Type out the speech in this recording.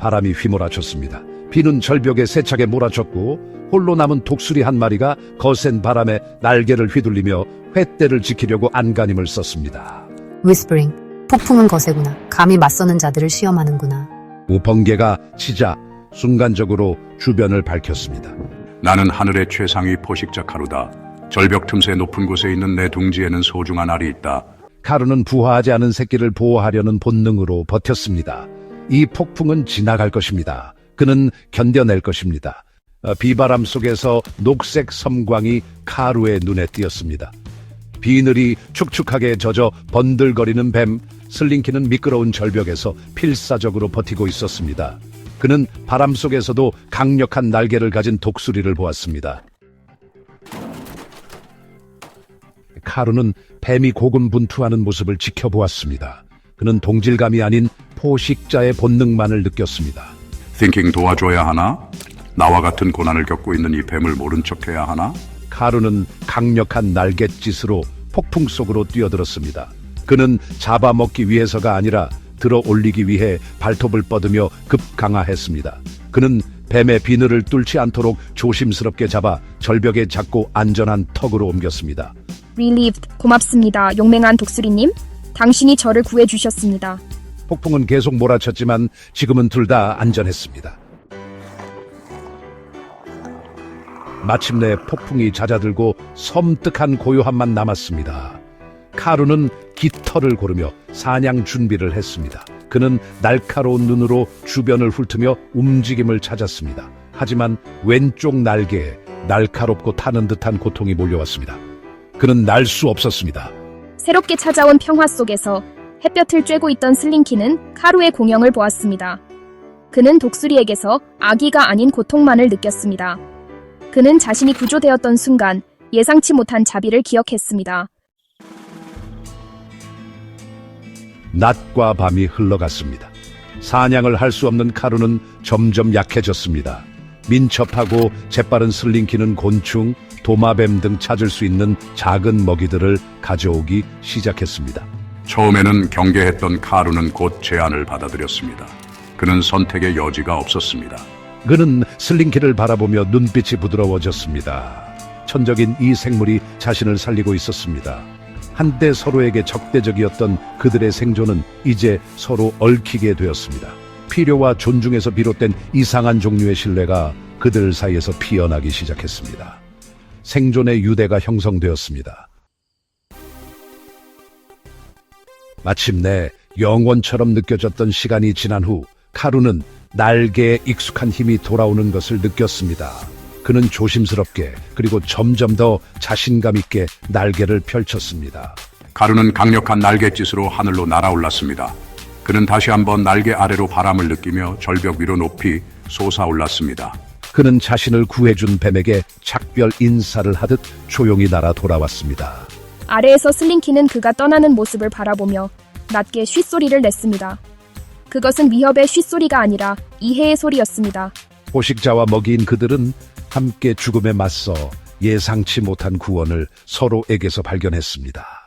바람이 휘몰아쳤습니다. 비는 절벽에 세차게 몰아쳤고 홀로 남은 독수리 한 마리가 거센 바람에 날개를 휘둘리며 횃대를 지키려고 안간힘을 썼습니다. 위스퍼링. 폭풍은 거세구나. 감히 맞서는 자들을 시험하는구나. 우번개가 치자 순간적으로 주변을 밝혔습니다. 나는 하늘의 최상위 포식자 카루다. 절벽 틈새 높은 곳에 있는 내 둥지에는 소중한 알이 있다. 카루는 부화하지 않은 새끼를 보호하려는 본능으로 버텼습니다. 이 폭풍은 지나갈 것입니다. 그는 견뎌낼 것입니다. 어, 비바람 속에서 녹색 섬광이 카루의 눈에 띄었습니다. 비늘이 축축하게 젖어 번들거리는 뱀, 슬링키는 미끄러운 절벽에서 필사적으로 버티고 있었습니다. 그는 바람 속에서도 강력한 날개를 가진 독수리를 보았습니다. 카루는 뱀이 고군분투하는 모습을 지켜보았습니다. 그는 동질감이 아닌 포식자의 본능만을 느꼈습니다. 띵킹 도와줘야 하나? 나와 같은 고난을 겪고 있는 이 뱀을 모른 척해야 하나? 카루는 강력한 날갯짓으로 폭풍 속으로 뛰어들었습니다. 그는 잡아먹기 위해서가 아니라 들어 올리기 위해 발톱을 뻗으며 급강하했습니다. 그는 뱀의 비늘을 뚫지 않도록 조심스럽게 잡아 절벽에 잡고 안전한 턱으로 옮겼습니다. Relieved. 고맙습니다. 용맹한 독수리님. 당신이 저를 구해주셨습니다. 폭풍은 계속 몰아쳤지만 지금은 둘 다 안전했습니다. 마침내 폭풍이 잦아들고 섬뜩한 고요함만 남았습니다. 카루는 깃털을 고르며 사냥 준비를 했습니다. 그는 날카로운 눈으로 주변을 훑으며 움직임을 찾았습니다. 하지만 왼쪽 날개에 날카롭고 타는 듯한 고통이 몰려왔습니다. 그는 날 수 없었습니다. 새롭게 찾아온 평화 속에서 햇볕을 쬐고 있던 슬링키는 카루의 공형을 보았습니다. 그는 독수리에게서 아기가 아닌 고통만을 느꼈습니다. 그는 자신이 구조되었던 순간 예상치 못한 자비를 기억했습니다. 낮과 밤이 흘러갔습니다. 사냥을 할 수 없는 카루는 점점 약해졌습니다. 민첩하고 재빠른 슬링키는 곤충, 도마뱀 등 찾을 수 있는 작은 먹이들을 가져오기 시작했습니다. 처음에는 경계했던 카루는 곧 제안을 받아들였습니다. 그는 선택의 여지가 없었습니다. 그는 슬링키를 바라보며 눈빛이 부드러워졌습니다. 천적인 이 생물이 자신을 살리고 있었습니다. 한때 서로에게 적대적이었던 그들의 생존은 이제 서로 얽히게 되었습니다. 필요와 존중에서 비롯된 이상한 종류의 신뢰가 그들 사이에서 피어나기 시작했습니다. 생존의 유대가 형성되었습니다. 마침내 영원처럼 느껴졌던 시간이 지난 후 카루는 날개에 익숙한 힘이 돌아오는 것을 느꼈습니다. 그는 조심스럽게 그리고 점점 더 자신감 있게 날개를 펼쳤습니다. 카루는 강력한 날갯짓으로 하늘로 날아올랐습니다. 그는 다시 한번 날개 아래로 바람을 느끼며 절벽 위로 높이 솟아올랐습니다. 그는 자신을 구해준 뱀에게 작별 인사를 하듯 조용히 날아 돌아왔습니다. 아래에서 슬링키는 그가 떠나는 모습을 바라보며 낮게 쉿소리를 냈습니다. 그것은 위협의 쉿소리가 아니라 이해의 소리였습니다. 포식자와 먹이인 그들은 함께 죽음에 맞서 예상치 못한 구원을 서로에게서 발견했습니다.